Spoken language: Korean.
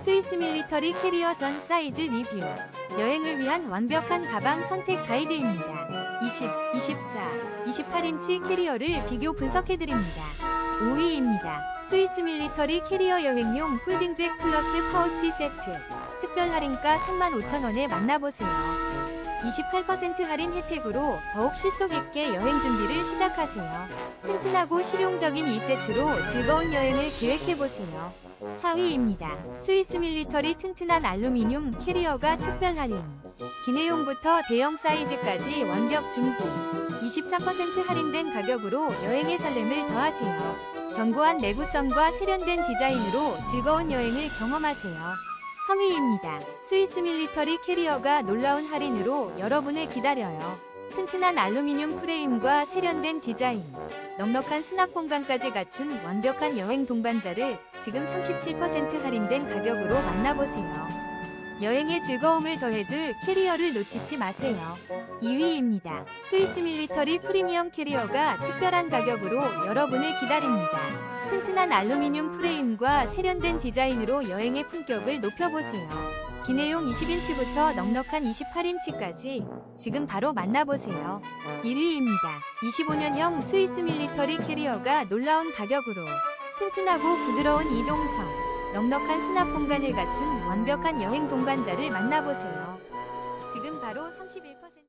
스위스 밀리터리 캐리어 전 사이즈 리뷰. 여행을 위한 완벽한 가방 선택 가이드입니다. 20, 24, 28인치 캐리어를 비교 분석해드립니다. 5위입니다. 스위스 밀리터리 캐리어 여행용 홀딩백 플러스 파우치 세트. 특별 할인가 35,000원에 만나보세요. 28% 할인 혜택으로 더욱 실속 있게 여행 준비를 시작하세요. 튼튼하고 실용적인 이 세트로 즐거운 여행을 계획해보세요. 4위입니다. 스위스 밀리터리 튼튼한 알루미늄 캐리어가 특별 할인. 기내용부터 대형 사이즈까지 완벽 준비. 24% 할인된 가격으로 여행의 설렘을 더하세요. 견고한 내구성과 세련된 디자인으로 즐거운 여행을 경험하세요. 3위입니다. 스위스 밀리터리 캐리어가 놀라운 할인으로 여러분을 기다려요. 튼튼한 알루미늄 프레임과 세련된 디자인, 넉넉한 수납 공간까지 갖춘 완벽한 여행 동반자를 지금 37% 할인된 가격으로 만나보세요. 여행의 즐거움을 더해줄 캐리어를 놓치지 마세요. 2위입니다. 스위스 밀리터리 프리미엄 캐리어가 특별한 가격으로 여러분을 기다립니다. 튼튼한 알루미늄 프레임과 세련된 디자인으로 여행의 품격을 높여보세요. 기내용 20인치부터 넉넉한 28인치까지 지금 바로 만나보세요. 1위입니다. 25년형 스위스 밀리터리 캐리어가 놀라운 가격으로 튼튼하고 부드러운 이동성, 넉넉한 수납 공간을 갖춘 완벽한 여행 동반자를 만나보세요. 지금 바로 31%